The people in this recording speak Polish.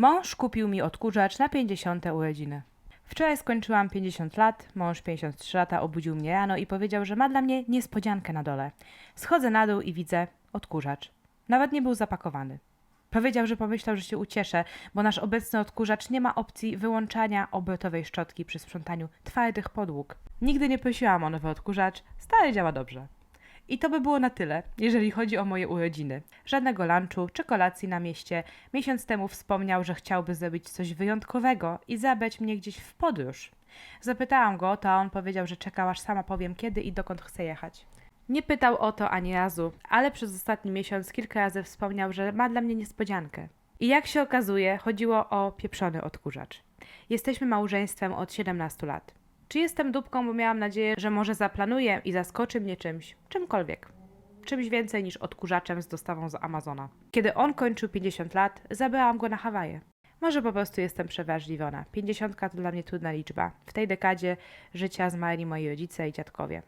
Mąż kupił mi odkurzacz na 50 urodziny. Wczoraj skończyłam 50 lat, mąż 53 lata obudził mnie rano i powiedział, że ma dla mnie niespodziankę na dole. Schodzę na dół i widzę odkurzacz. Nawet nie był zapakowany. Powiedział, że pomyślał, że się ucieszę, bo nasz obecny odkurzacz nie ma opcji wyłączania obrotowej szczotki przy sprzątaniu twardych podłóg. Nigdy nie prosiłam o nowy odkurzacz, stary działa dobrze. I to by było na tyle, jeżeli chodzi o moje urodziny. Żadnego lunchu czy kolacji na mieście. Miesiąc temu wspomniał, że chciałby zrobić coś wyjątkowego i zabrać mnie gdzieś w podróż. Zapytałam go o to, on powiedział, że czekał aż sama powiem kiedy i dokąd chce jechać. Nie pytał o to ani razu, ale przez ostatni miesiąc kilka razy wspomniał, że ma dla mnie niespodziankę. I jak się okazuje, chodziło o pieprzony odkurzacz. Jesteśmy małżeństwem od 17 lat. Czy jestem dupką, bo miałam nadzieję, że może zaplanuje i zaskoczy mnie czymś, czymkolwiek. Czymś więcej niż odkurzaczem z dostawą z Amazona. Kiedy on kończył 50 lat, zabrałam go na Hawaje. Może po prostu jestem przewrażliwiona. 50 to dla mnie trudna liczba. W tej dekadzie życia zmarli moi rodzice i dziadkowie.